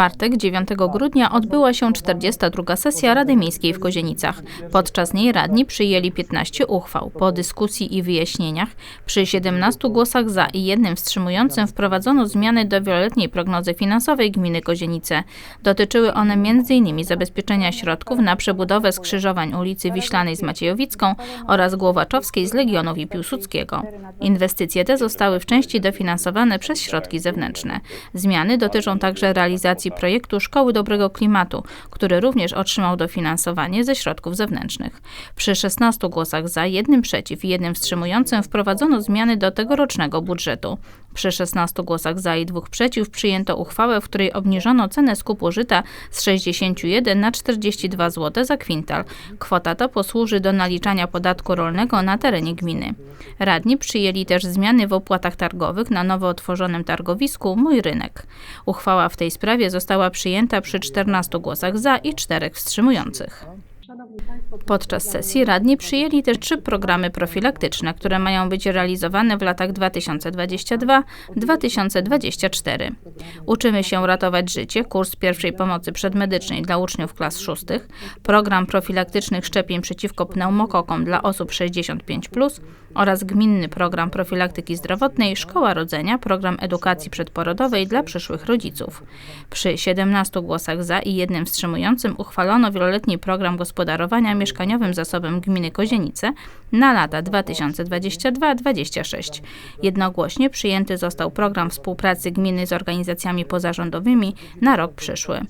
czwartek, 9 grudnia, odbyła się 42. sesja Rady Miejskiej w Kozienicach. Podczas niej radni przyjęli 15 uchwał. Po dyskusji i wyjaśnieniach, przy 17 głosach za i jednym wstrzymującym, wprowadzono zmiany do wieloletniej prognozy finansowej gminy Kozienice. Dotyczyły one m.in. zabezpieczenia środków na przebudowę skrzyżowań ulicy Wiślanej z Maciejowicką oraz Głowaczowskiej z Legionów i Piłsudskiego. Inwestycje te zostały w części dofinansowane przez środki zewnętrzne. Zmiany dotyczą także realizacji projektu Szkoły Dobrego Klimatu, który również otrzymał dofinansowanie ze środków zewnętrznych. Przy 16 głosach za, jednym przeciw i jednym wstrzymującym wprowadzono zmiany do tegorocznego budżetu. Przy 16 głosach za i dwóch przeciw przyjęto uchwałę, w której obniżono cenę skupu żyta z 61 na 42 zł za kwintal. Kwota ta posłuży do naliczania podatku rolnego na terenie gminy. Radni przyjęli też zmiany w opłatach targowych na nowo otworzonym targowisku Mój Rynek. Uchwała w tej sprawie została przyjęta przy 14 głosach za i czterech wstrzymujących. Podczas sesji radni przyjęli też trzy programy profilaktyczne, które mają być realizowane w latach 2022-2024. Uczymy się ratować życie, kurs pierwszej pomocy przedmedycznej dla uczniów klas szóstych, program profilaktycznych szczepień przeciwko pneumokokom dla osób 65+, oraz gminny program profilaktyki zdrowotnej Szkoła Rodzenia, program edukacji przedporodowej dla przyszłych rodziców. Przy 17 głosach za i jednym wstrzymującym uchwalono wieloletni program gospodarowania mieszkaniowym zasobem gminy Kozienice na lata 2022-2026. Jednogłośnie przyjęty został program współpracy gminy z organizacjami pozarządowymi na rok przyszły.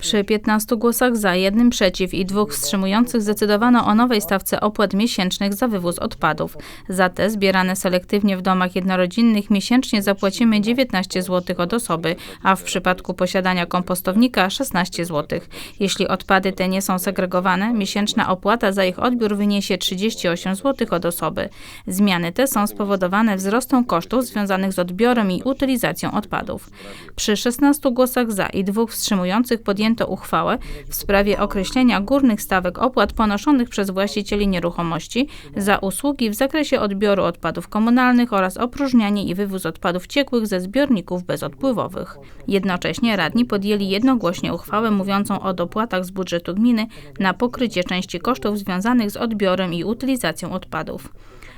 Przy 15 głosach za, jednym przeciw i dwóch wstrzymujących zdecydowano o nowej stawce opłat miesięcznych za wywóz odpadów. Za te zbierane selektywnie w domach jednorodzinnych miesięcznie zapłacimy 19 zł od osoby, a w przypadku posiadania kompostownika 16 zł. Jeśli odpady te nie są segregowane, miesięczna opłata za ich odbiór wyniesie 38 zł od osoby. Zmiany te są spowodowane wzrostem kosztów związanych z odbiorem i utylizacją odpadów. Przy 16 głosach za i dwóch wstrzymujących podjęto uchwałę w sprawie określenia górnych stawek opłat ponoszonych przez właścicieli nieruchomości za usługi w zakresie odbioru odpadów komunalnych oraz opróżnianie i wywóz odpadów ciekłych ze zbiorników bezodpływowych. Jednocześnie radni podjęli jednogłośnie uchwałę mówiącą o dopłatach z budżetu gminy na pokrycie części kosztów związanych z odbiorem i utylizacją odpadów.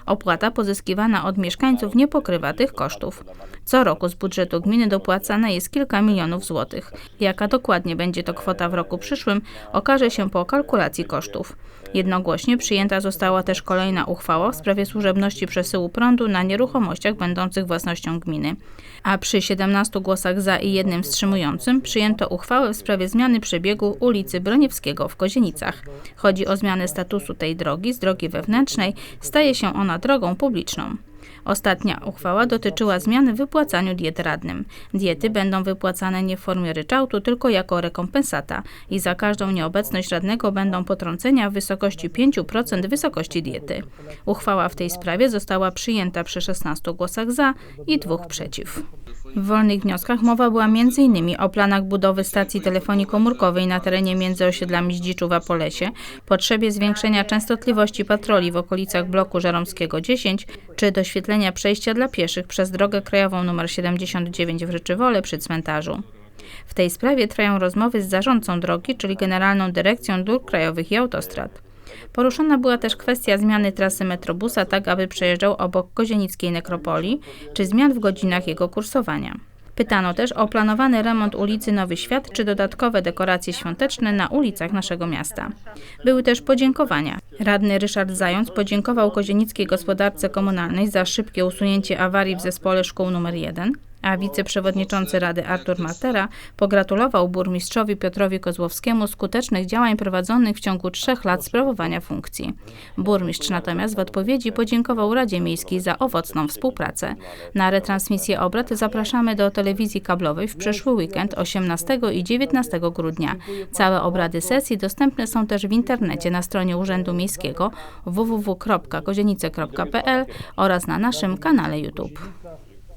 Opłata pozyskiwana od mieszkańców nie pokrywa tych kosztów. Co roku z budżetu gminy dopłacane jest kilka milionów złotych. Jaka dokładnie będzie to kwota w roku przyszłym, okaże się po kalkulacji kosztów. Jednogłośnie przyjęta została też kolejna uchwała w sprawie służebności przesyłu prądu na nieruchomościach będących własnością gminy. A przy 17 głosach za i jednym wstrzymującym przyjęto uchwałę w sprawie zmiany przebiegu ulicy Broniewskiego w Kozienicach. Chodzi o zmianę statusu tej drogi z drogi wewnętrznej, staje się ona drogą publiczną. Ostatnia uchwała dotyczyła zmiany w wypłacaniu diet radnym. Diety będą wypłacane nie w formie ryczałtu, tylko jako rekompensata i za każdą nieobecność radnego będą potrącenia w wysokości 5% wysokości diety. Uchwała w tej sprawie została przyjęta przy 16 głosach za i dwóch przeciw. W wolnych wnioskach mowa była m.in. o planach budowy stacji telefonii komórkowej na terenie między osiedlami Zdziczów a Polesie, potrzebie zwiększenia częstotliwości patroli w okolicach bloku Żeromskiego 10, czy doświetlenia przejścia dla pieszych przez drogę krajową nr 79 w Ryczywole przy cmentarzu. W tej sprawie trwają rozmowy z zarządcą drogi, czyli Generalną Dyrekcją Dróg Krajowych i Autostrad. Poruszona była też kwestia zmiany trasy metrobusa tak, aby przejeżdżał obok Kozienickiej Nekropolii, czy zmian w godzinach jego kursowania. Pytano też o planowany remont ulicy Nowy Świat czy dodatkowe dekoracje świąteczne na ulicach naszego miasta. Były też podziękowania. Radny Ryszard Zając podziękował kozienickiej gospodarce komunalnej za szybkie usunięcie awarii w zespole szkół nr 1 a wiceprzewodniczący Rady Artur Matera pogratulował burmistrzowi Piotrowi Kozłowskiemu skutecznych działań prowadzonych w ciągu trzech lat sprawowania funkcji. Burmistrz natomiast w odpowiedzi podziękował Radzie Miejskiej za owocną współpracę. Na retransmisję obrad zapraszamy do telewizji kablowej w przyszły weekend 18 i 19 grudnia. Całe obrady sesji dostępne są też w internecie na stronie Urzędu Miejskiego www.kozienice.pl oraz na naszym kanale YouTube.